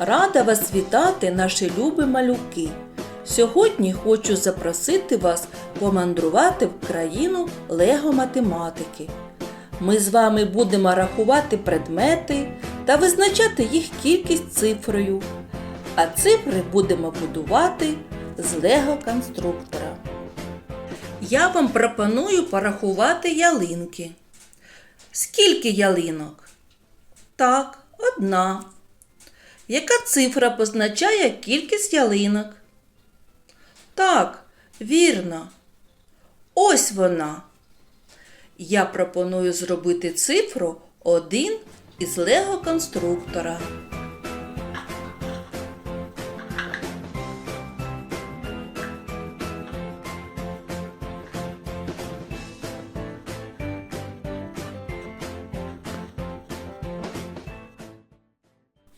Рада вас вітати, наші любі малюки. Сьогодні хочу запросити вас помандрувати в країну Лего математики. Ми з вами будемо рахувати предмети та визначати їх кількість цифрою. А цифри будемо будувати з Лего конструктора. Я вам пропоную порахувати ялинки. Скільки ялинок? Так, одна. Яка цифра позначає кількість ялинок? Так, вірно. Ось вона. Я пропоную зробити цифру 1 із лего конструктора.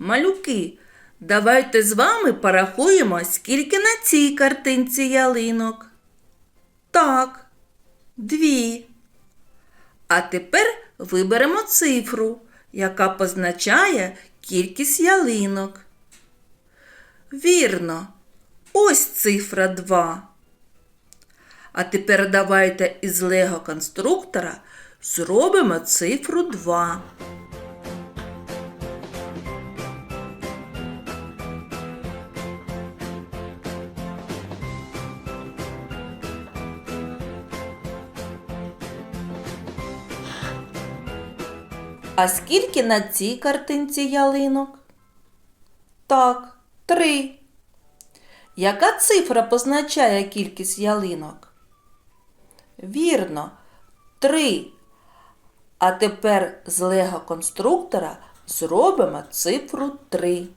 Малюки, давайте з вами порахуємо, скільки на цій картинці ялинок. Так, дві. А тепер виберемо цифру, яка позначає кількість ялинок. Вірно, ось цифра 2. А тепер давайте із лего конструктора зробимо цифру 2. А скільки на цій картинці ялинок? Так, три. Яка цифра позначає кількість ялинок? Вірно, три. А тепер з лего конструктора зробимо цифру 3.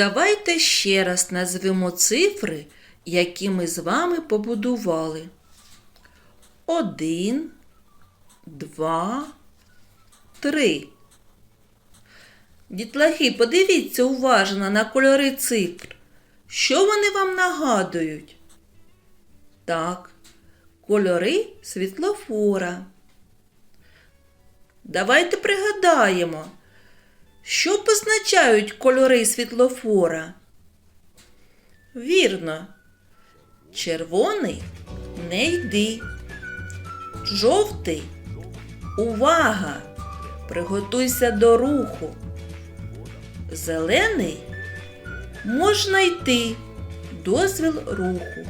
Давайте ще раз назвемо цифри, які ми з вами побудували. Один, два, три. Дітлахи, подивіться уважно на кольори цифр. Що вони вам нагадують? Так, кольори світлофора. Давайте пригадаємо, що позначають кольори світлофора? Вірно. Червоний не йди. Жовтий увага! Приготуйся до руху. Зелений можна йти. Дозвіл руху.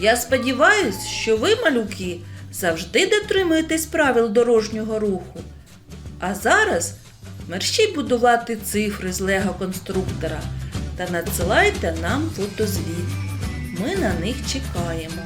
Я сподіваюся, що ви, малюки, завжди дотримуєтесь правил дорожнього руху. А зараз мерщій будувати цифри з лего конструктора та надсилайте нам фотозвіт. Ми на них чекаємо.